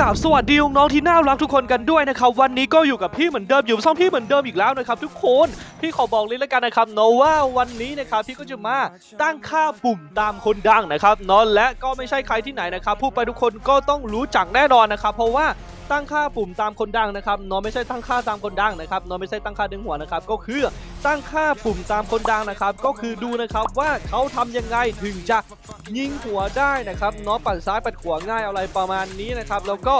กราบสวัสดีน้องๆที่น่ารักทุกคนกันด้วยนะครับวันนี้ก็อยู่กับพี่เหมือนเดิมอยู่ซ่องพี่เหมือนเดิมอีกแล้วนะครับทุกคนพี่ขอบอกเลยแล้วกันนะครับเนาะว่าวันนี้นะครับพี่ก็จะมาตั้งค่าปุ่มตามคนดังนะครับเนาะและก็ไม่ใช่ใครที่ไหนนะครับพูดไปทุกคนก็ต้องรู้จักแน่นอนนะครับเพราะว่า ตั้งค่าปุ่มตามคนดังนะครับเนาะไม่ใช่ตั้งค่าตามคนดังนะครับเนาะไม่ใช่ตั้งค่าดึงหัวนะครับก็คือตั้งค่าปุ่มตามคนดังนะครับ ก็คือดูนะครับว่าเขาทำยังไงถึงจะยิงหัวได้นะครับเนาะปั่นซ้ายปัดขวาง่ายอะไรประมาณนี้นะครับแล้วก็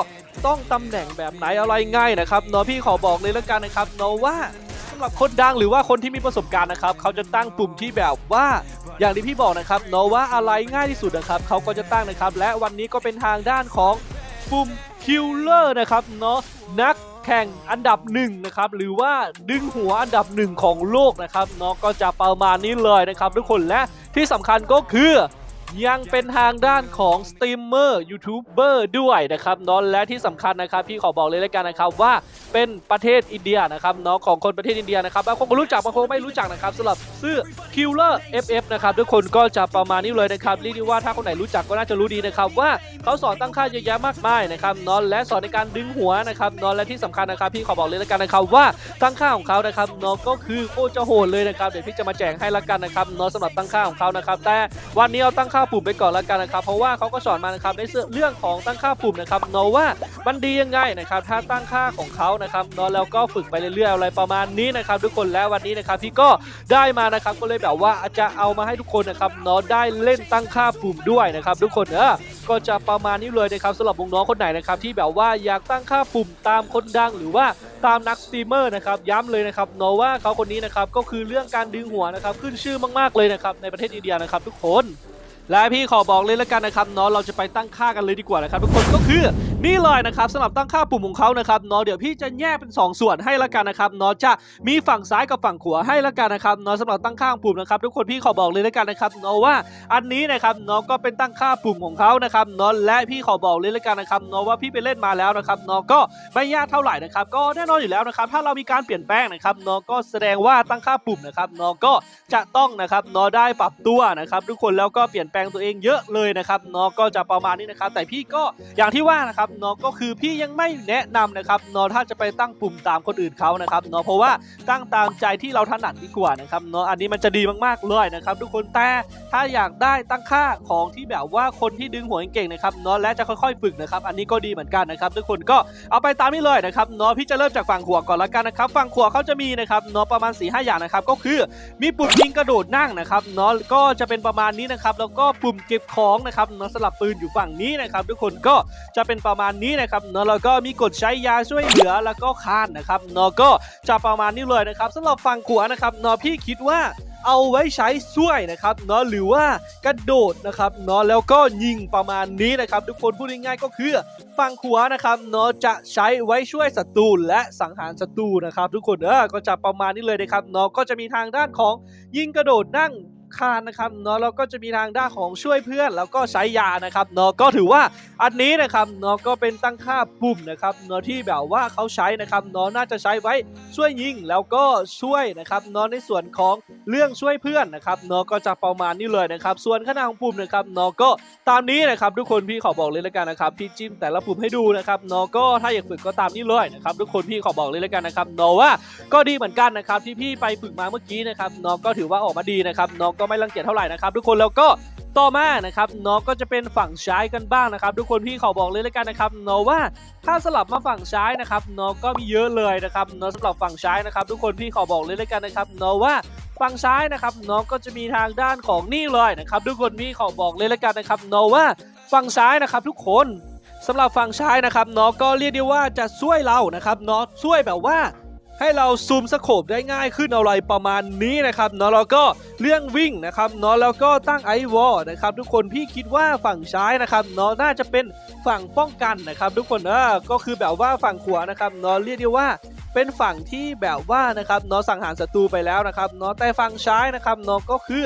ต้องตำแหน่งแบบไหนอะไรง่ายนะครับเนาะพี่ขอบอกเลยแล้วกันนะครับเนาะว่าสำหรับคนดังหรือว่าคนที่มีประสบการณ์นะครับเขาจะตั้งปุ่มที่แบบว่าอย่างที่พี่บอกนะครับเนาะว่าอะไรง่ายที่สุดนะครับเขาก็จะตั้งนะครับ และวันนี้ก็เป็นทางด้านของ ปุ่มคิลเลอร์นะครับเนาะนักแข่งอันดับหนึ่งนะครับหรือว่าดึงหัวอันดับหนึ่งของโลกนะครับเนาะก็จะประมาณนี้เลยนะครับทุกคนและที่สำคัญก็คือ ยังเป็นทางด้านของสตรีมเมอร์ยูทูบเบอร์ด้วยนะครับเนาะและที่สำคัญนะครับพี่ขอบอกเลยแล้วกันนะครับว่าเป็นประเทศอินเดียนะครับเนาะของคนประเทศอินเดียนะครับบางคนก็รู้จักบางคนก็ไม่รู้จักนะครับสำหรับชื่อ Killer FF นะครับทุกคนก็จะประมาณนี้เลยนะครับเรียกได้ว่าถ้าคนไหนรู้จักก็น่าจะรู้ดีนะครับว่าเขาสอนตั้งค่าเยอะแยะมากมายนะครับเนอนและสอนในการดึงหัวนะครับเนอนและที่สำคัญนะครับพี่ขอบอกเลยแล้วกันนะครับว่าตั้งค่าของเขานะครับเนอนก็คือโคตรจะโหดเลยนะครับเดี๋ยวพี่จะมาแจกให้ละกันนะครับเนอนสำหรับตั้งค่าของเขานะครับแต่วันนี้เอาตั้งค่าปุ่มไปก่อนละกันนะครับ เพราะว่าเขาก็สอนมานะครับในเรื่องของตั้งค่าปุ่มนะครับเนว่ามันดียังไงนะครับถ้าตั้งค่าของเขานะครับเนอนแล้วก็ฝึกไปเรื่อยๆอะไรประมาณนี้นะครับ ทุกคนแล้ววันนี้นะครับพี่ก็ได้มานะครับก็เลยแบบว่าจะเอามาให้ทุกคนนะครับเนอนได้เล่นตั้งค่าปุ่มด้วยนะครับทุกคนเออก็จะประมาณนี้เลยนะครับสำหรับน้องๆคนไหนนะครับที่แบบว่าอยากตั้งค่าปุ่มตามคนดังหรือว่าตามนักสตรีมเมอร์นะครับย้ำเลยนะครับเนาะว่าเขาคนนี้นะครับก็คือเรื่องการดึงหัวนะครับขึ้นชื่อมากๆเลยนะครับในประเทศอินเดียนะครับทุกคน และพี่ขอบอกเลยแล้วกันนะครับเนาะเราจะไปตั้งค่ากันเลยดีกว่านะครับทุกคนก็คือ นี่เลยนะครับสำหรับตั้งค่าปุ่มของเขานะครับเนาะเดี๋ยวพี่จะแยกเป็น 2 ส่วนให้ละกันนะครับเนาะจะมีฝั่งซ้ายกับฝั่งขวาให้ละกันนะครับเนาะสำหรับตั้งค่าปุ่มนะครับทุกคนพี่ขอบอกเลยล้วกันนะครับเนาะว่าอันนี้นะครับเนาะก็เป็นตั้งค่าปุ่มของเขานะครับเนาะและพี่ขอบอกเลยล้วกันนะครับเนาะว่าพี่ไปเล่นมาแล้วนะครับเนาะก็ไม่ยากเท่าไหร่นะครับก็แน่นอนอยู่แล้วนะครับถ้าเรามีการเปลี่ยนแปลงนะครับเนาะก็แสดงว่าตั้งค่าปุ่มนะครับเนาะก็จะต้องนะครับเนาะได้ปรับตัวนะครับทุกคนแล้วก็เปลี่ยนแปลงตัวเองเยอะเลยนะครับเนาะก็จะประมาณนี้นะครับแต่พี่ก็อย่างที่ว่านะครับเนาะก็คือพี่ยังไม่แนะนำนะครับเนาะถ้าจะไปตั้งปุ่มตามคนอื่นเขานะครับเนาะเพราะว่าตั้งตามใจที่เราถนัดดีกว่านะครับเนาะอันนี้มันจะดีมากๆเลยนะครับ ทุกคนแต่ถ้าอยากได้ตั้งค่าของที่แบบว่าคนที่ดึงหัวเก่งนะครับเนาะและจะค่อยๆฝึกนะครับ อันนี้ก็ดีเหมือนกันนะครับ ทุกคนก็เอาไปตามนี้เลยนะครับเนาะพี่จะเริ่มจากฝั่งขวาก่อนละกันนะครับฝั่งขวาเขาจะมีนะครับเนาะประมาณ4ีหอย่างนะครับก็คือมีปุ่มยิงกระโดดนั่งนะครับเนาะก็จะเป็นประมาณนี้นะครับแล้วก็ปุ่มเก็บของนะครับเนาะสลับปืนอยู่ฝั่งนี้นะครับ ทุกคนก็จะเป็นประมาณนี้นะครับเนาะแล้วก็มีกดใช้ยาช่วยเหลือแล้วก็คานนะครับเนาะก็จะประมาณนี้เลยนะครับสำหรับฝั่งขวานะครับเนาะพี่คิดว่าเอาไว้ใช้ช่วยนะครับเนาะหรือว่ากระโดดนะครับเนาะแล้วก็ยิงประมาณนี้นะครับ ทุกคนพูดง่ายๆก็คือฝั่งขวานะครับเนาะจะใช้ไว้ช่วยศัตรูและสังหารศัตรูนะครับ ทุกคนเออก็จะประมาณนี้เลยนะครับเนาะก็จะมีทางด้านของยิงกระโดดนั่ง คานนะครับเนาะแล้วก็จะมีทางด้านของช่วยเพื่อนแล้วก็ใช้ยานะครับเนาะก็ถือว่าอันนี้นะครับเนาะก็เป็นตั้งค่าปุ่มนะครับเนาะที่แบบว่าเขาใช้นะครับเนาะน่าจะใช้ไว้ช่วยยิงแล้วก็ช่วยนะครับเนาะในส่วนของเรื่องช่วยเพื่อนนะครับเนาะก็จะประมาณนี้เลยนะครับ ส่วนขนาดของปุ่มนะครับเนาะก็ตามนี้นะครับทุกคนพี่ขอบอกเลยแล้วกันนะครับพี่จิ้มแต่ละปุ่มให้ดูนะครับเนาะก็ถ้าอยากฝึกก็ตามนี้เลยนะครับทุกคนพี่ขอบอกเลยแล้วกันนะครับเนาะว่าก็ดีเหมือนกันนะครับที่พี่ไปฝึกมาเมื่อกี้นะครับเนาะก็ถือว่าออกมาดีนะครับเนาะก็ไม่รังเกียจเท่าไหร่นะครับทุกคนแล้วก็ต่อมานะครับเนาะก็จะเป็นฝั่งซ้ายกันบ้างนะครับทุกคนพี่ขอบอกเลยแล้วกันนะครับเนาะว่าถ้าสลับมาฝั่งซ้ายนะครับเนาะก็มีเยอะเลยนะครับเนาะสำหรับฝั่งซ้ายนะครับ ทุกคนพี่ขอบอกเลยแล้วกันนะครับเนาะว่าฝั่งซ้ายนะครับเนาะก็จะมีทางด้านของนี่เลยนะครับทุกคนพี่ขอบอกเลยแล้วกันนะครับเนาะว่าฝั่งซ้ายนะครับ ทุกคนสำหรับฝั่งซ้ายนะครับเนาะก็เรียกได้ว่าจะช่วยเรานะครับเนาะช่วยแบบว่า ให้เราซูมสโคปได้ง่ายขึ้นอะไรประมาณนี้นะครับเนาะแล้วก็เรื่องวิ่งนะครับเนาะแล้วก็ตั้งไอวอลนะครับทุกคนพี่คิดว่าฝั่งซ้ายนะครับเนาะน่าจะเป็นฝั่งป้องกันนะครับ ทุกคนเออก็คือแบบว่าฝั่งขวานะครับเนาะเรียกได้ว่าเป็นฝั่งที่แบบว่านะครับเนาะสังหารศัตรูไปแล้วนะครับเนาะแต่ฝั่งซ้ายนะครับเนาะก็คือ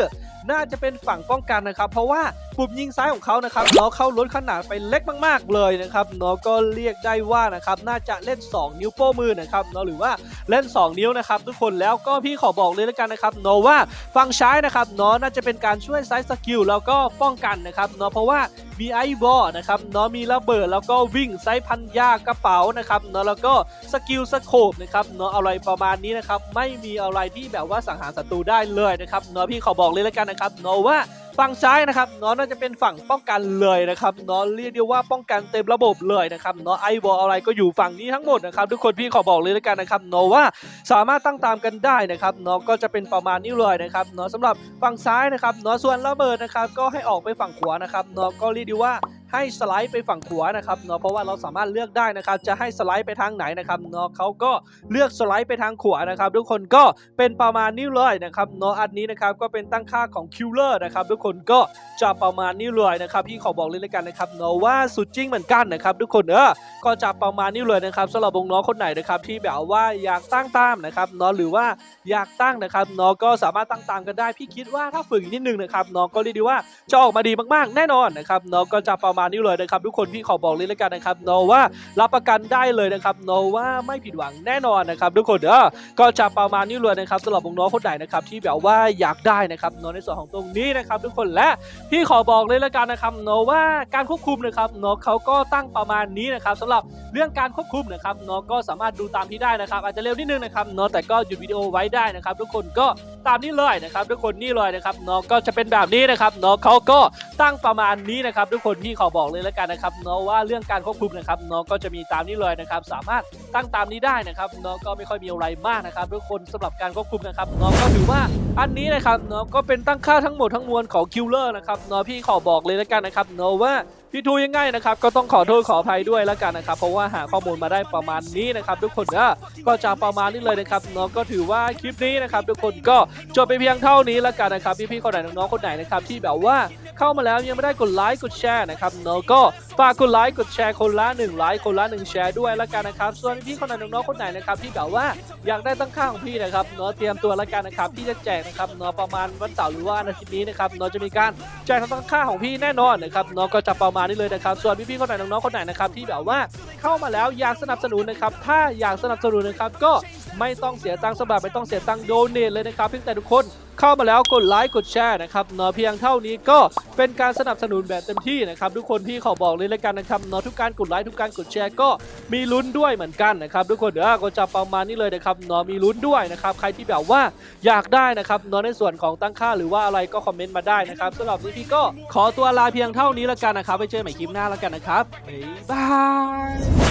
น่าจะเป็นฝั่งป้องกันนะครับ เพราะว่า ปุ่มยิงซ้ายของเขานะครับเนาะเข้าล้นขนาดไปเล็กมากๆเลยนะครับเนาะก็เรียกได้ว่านะครับน่าจะเล่น 2 นิ้วโป้มือนะครับเนาะหรือว่าเล่น 2 นิ้วนะครับทุกคนแล้วก็พี่ขอบอกเลยแล้วกันนะครับเนาะว่าฝั่งซ้ายนะครับเนาะน่าจะเป็นการช่วยไซส์สกิลแล้วก็ป้องกันนะครับเนาะเพราะว่ามีไอบอลนะครับเนาะมีระเบิดแล้วก็วิ่งไซส์พันยากระเป๋านะครับเนาะแล้วก็สกิลสโคปนะครับเนาะอะไรประมาณนี้นะครับไม่มีอะไรที่แบบว่าสังหารศัตรูได้เลยนะครับเนาะพี่ขอบอกเลยแล้วกันนะครับเนาะว่า ฝั่งซ้ายนะครับเนาะน่าจะเป็นฝั่งป้องกันเลยนะครับเนาะเรียกได้ว่าป้องกันเต็มระบบเลยนะครับเนาะไอบอลอะไรก็อยู่ฝั่งนี้ทั้งหมดนะครับทุกคนพี่ขอบอกเลยแล้วกันนะครับเนาะว่าสามารถตั้งตามกันได้นะครับเนาะก็จะเป็นประมาณนี้เลยนะครับเนาะสำหรับฝั่งซ้ายนะครับเนาะส่วนระเบิดนะครับก็ให้ออกไปฝั่งขวานะครับเนาะก็เรียกได้ว่า ให้สไลด์ไปฝั่งขวานะครับเนาะเพราะว่าเราสามารถเลือกได้นะครับจะให้สไลด์ไปทางไหนนะครับเนาะเขาก็เลือกสไลด์ไปทางขวานะครับ ทุกคนก็เป็นประมาณนี้เลยนะครับเนาะอันนี้นะครับก็เป็นตั้งค่าของคิลเลอร์นะครับทุกคนก็จะประมาณนี้เลยนะครับพี่ขอบอกเลยแล้วกันนะครับเนาะว่าสุดจริงเหมือนกันนะครับทุกคนเออก็จะประมาณนี้เลยนะครับสำหรับวงน้องคนไหนนะครับที่แบบว่าอยากตั้งตามนะครับเนาะหรือว่าอยากตั้งนะครับเนาะก็สามารถตั้งตามกันได้พี่คิดว่าถ้าฝึกอีกนิดนึงนะครับเนาะก็เรียกได้ว่าจะออกมาดีมากๆ แน่นอนนะครับเนาะก็จะประมาณนี้เลยนะครับทุกคนพี่ขอบอกเลยแล้วกันนะครับเนว่ารับประกันได้เลยนะครับเนว่าไม่ผิดหวังแน่นอนนะครับทุกคนเออก็จะประมาณนี้เลยนะครับสำหรับวงน้องคนไหนนะครับที่แบบว่าอยากได้นะครับเนในส่วนของตรงนี้นะครับ ทุกคนและพี่ขอบอกเลยแล้วกันนะครับเนว่าการควบคุมนะครับเนเขาก็ตั้งประมาณนี้นะครับสำหรับเรื่องการควบคุมนะครับเนก็สามารถดูตามที่ได้นะครับอาจจะเร็วนิดนึงนะครับเนแต่ก็หยุดวิดีโอไว้ได้นะครับ ทุกคนก็ตามนี้เลยนะครับ ทุกคนนี่เลยนะครับเนาะก็จะเป็นแบบนี้นะครับเนาะเขาก็ตั้งประมาณนี้นะครับ ทุกคนพี่ขอบอกเลยแล้วกันนะครับเนาะว่าเรื่องการควบคุมนะครับเนาะก็จะมีตามนี้เลยนะครับสามารถตั้งตามนี้ได้นะครับเนาะก็ไม่ค่อยมีอะไรมากนะครับทุกคนสำหรับการควบคุมนะครับเนาะก็ถือว่าอันนี้นะครับเนาะก็เป็นตั้งค่าทั้งหมดทั้งมวลของคิลเลอร์นะครับเนาะพี่ขอบอกเลยแล้วกันนะครับเนาะว่า พี่ทูยังไงนะครับก็ต้องขอโทษขออภัยด้วยแล้วกันนะครับ เพราะว่าหาข้อมูลมาได้ประมาณนี้นะครับ ทุกคนนะก็จะประมาณนี้เลยนะครับเนาะก็ถือว่าคลิปนี้นะครับ ทุกคนก็จบไปเพียงเท่านี้แล้วกันนะครับพี่ๆคนไหนน้องๆคนไหนนะครับที่แบบว่าเข้ามาแล้วยังไม่ได้กดไลค์กดแชร์นะครับเนาะก็ฝากกดไลค์กดแชร์คนละ1ไลค์คนละ1แชร์ด้วยแล้วกันนะครับ ส่วนพี่ๆคนไหนน้องๆคนไหนนะครับที่แบบว่าอยากได้ตั้งค่าของพี่นะครับเนาะเตรียมตัวแล้วกันนะครับที่จะแจกนะครับเนาะประมาณวันเสาร์หรือว่าวันอาทิตย์นี้นะครับเนาะจะมีการแจกตั้งค่าของพี่แน่นอนนะครับเนาะก็จะประมาณนี้เลยนะครับ ส่วนพี่ๆคนไหนน้องๆคนไหนนะครับที่แบบว่าเข้ามาแล้วอยากสนับสนุนนะครับ ถ้าอยากสนับสนุนนะครับก็ ไม่ต้องเสียตังค์สำหรับไม่ต้องเสียตังค์โดเนทเลยนะครับเพียงแต่ทุกคนเข้ามาแล้วกดไลค์กดแชร์นะครับเนาะเพียงเท่านี้ก็เป็นการสนับสนุนแบบเต็มที่นะครับทุกคนพี่ขอบอกเลยแล้วกันนะครับเนาะทุกการกดไลค์ทุกการกดแชร์ก็มีลุ้นด้วยเหมือนกันนะครับทุกคนเดี๋ยวก็จะประมาณนี้เลยนะครับเนาะมีลุ้นด้วยนะครับใครที่แบบว่าอยากได้นะครับเนาะในส่วนของตั้งค่าหรือว่าอะไรก็คอมเมนต์มาได้นะครับสำหรับนี้พี่ก็ขอตัวลาเพียงเท่านี้แล้วกันนะครับไปเจอใหม่คลิปหน้าแล้วกันนะครับบ๊ายบาย